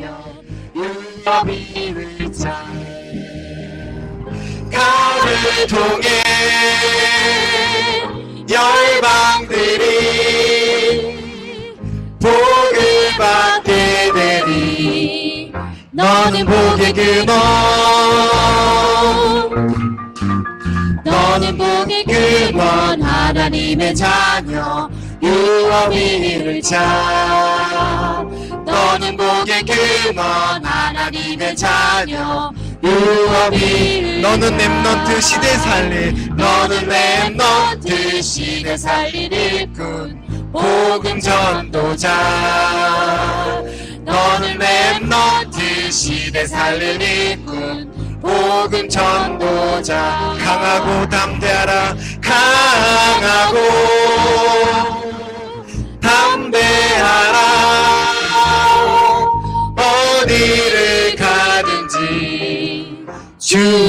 자녀 유업이를 자 가를 통해 열방들이 복을 받게 되리 너는 복의 근원 너는 복의 근원 하나님의 자녀. 유업이를 자 너는 복의 근원 하나님의 자녀. 유업이 너는 랩넌트 시대 살릴 너는 랩넌트 시대 살릴 일꾼 복음 전도자. 너는 랩넌트 시대 살릴 일꾼 복음 전도자. 강하고 담대하라. 강하고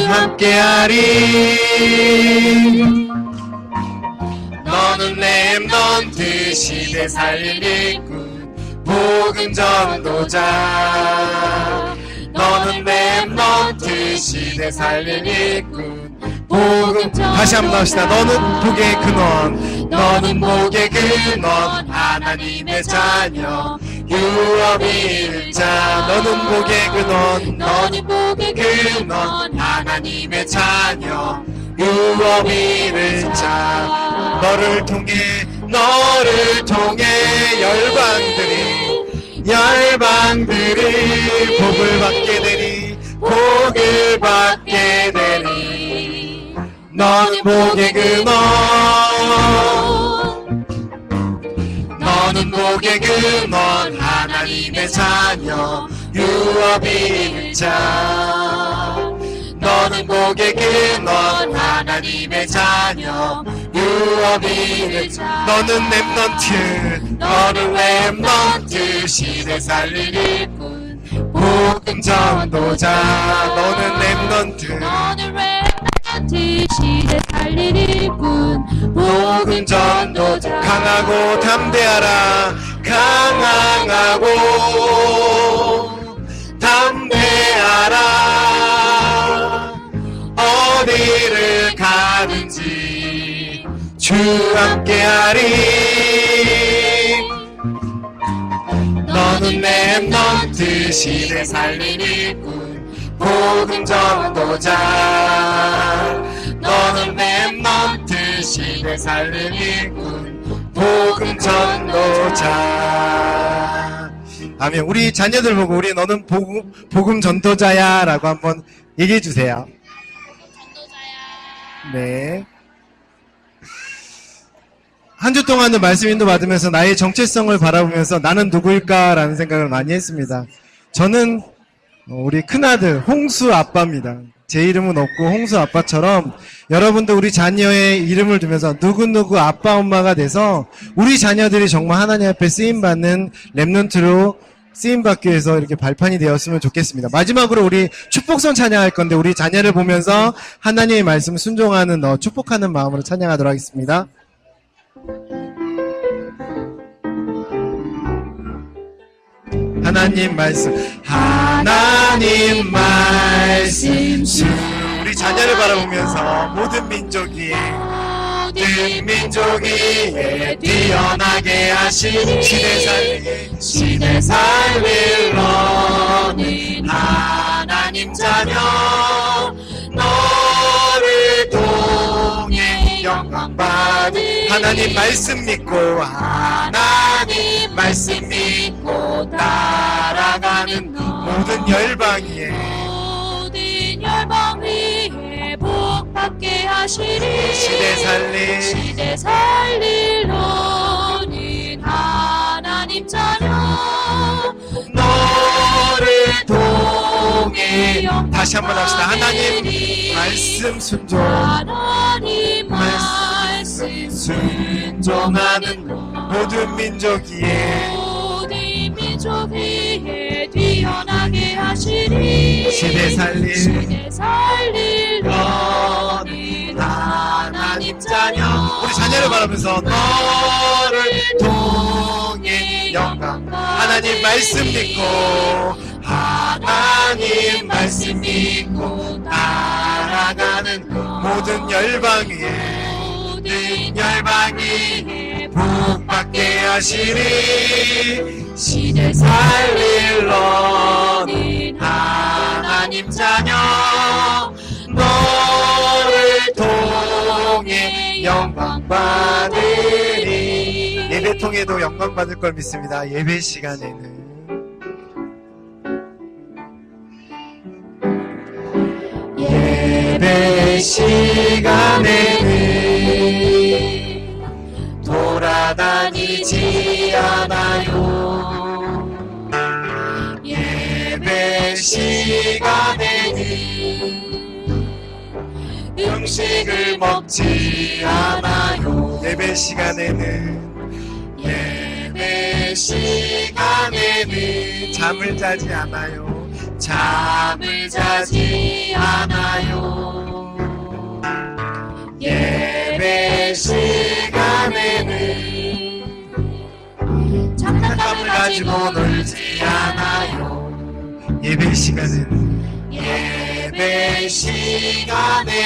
함께하리. 너는 랩넌트 시대 살릴 일꾼 복음 전도자. 너는 랩넌트 시대 살릴 일꾼 복음 다시 한번 합시다. 너는 복의 근원 너는 복의 근원. 하나님의 자녀 유업의 자 너는 복의 근원 너는 복의 근원 하나님의 자녀. 유업이를 자 너를 통해 너를 통해 열방들이 열방들이 복을 받게 되리 복을 받게 되리 너는 복의 근원 복의 근원 하나님의 자녀 유업이 자. 너는 복의 근원 하나님의 자녀 유업이 자. 너는 랩넌트 너는 랩넌트 시대 살릴 일꾼 복음 전도자. 너는 랩넌트 랩넌트 시대 살릴 일꾼 복음 전도자 강하고 담대하라. 강하고 담대하라. 어디를 가든지 주 함께하리. 너는 랩넌트 시대 살린 일꾼 복음 전도자. 너는 랩넌트 시대 살린 일꾼 복음 전도자. 아멘. 우리 자녀들 보고 우리 너는 복음, 복음 전도자야 라고 한번 얘기해 주세요. 네. 한 주 동안은 말씀 인도 받으면서 나의 정체성을 바라보면서 나는 누구일까라는 생각을 많이 했습니다. 저는 어, 우리 큰아들 홍수 아빠입니다. 제 이름은 없고 홍수 아빠처럼 여러분도 우리 자녀의 이름을 두면서 누구누구 아빠 엄마가 돼서 우리 자녀들이 정말 하나님 앞에 쓰임받는 랩런트로 쓰임받기 위해서 이렇게 발판이 되었으면 좋겠습니다. 마지막으로 우리 축복선 찬양할 건데 우리 자녀를 보면서 하나님의 말씀 순종하는 너 축복하는 마음으로 찬양하도록 하겠습니다. 하나님 말씀 하나님 말씀. 주 우리 자녀를 바라보면서 모든 민족이 모든 민족이 뛰어나게 하신 시대 살리 시대 살릴 너는 하나님 자녀 너를 통해 영광 받은 하나님 말씀 믿고 하나 님 말씀 믿고 따라가는 모든 열방이에. 모든 열방 위에 복 받게 하시리. 시대 살릴. 시대 살릴 너는 하나님 자녀. 너를 통해. 다시 한번 합시다. 하나님 말씀 순종. 하나님 말씀 순종하는 모든 민족이에 모든 민족 위에 뛰어나게 하시리. 시대 살릴 시대 살릴 너는 하나님 자녀. 우리 자녀를 바라면서 너를 통해 영광. 하나님 말씀 믿고 하나님 말씀 믿고 따라가는 모든 열방 위에 모든 열방 위에 하시리 시대 살릴 너는 하나님 자녀 너를 통해 영광 받으리. 예배 통해도 영광 받을 걸 믿습니다. 예배 시간에는. 예배 시간에 돌아다니지 않아요. 예배 시간에는 음식을 먹지 않아요. 예배 시간에는 예배 시간에는 잠을 자지 않아요. 잠을 자지 않아요. 예배 시간 장난감을 가지고 놀지 않아요. 예배 시간에는 예배 시간에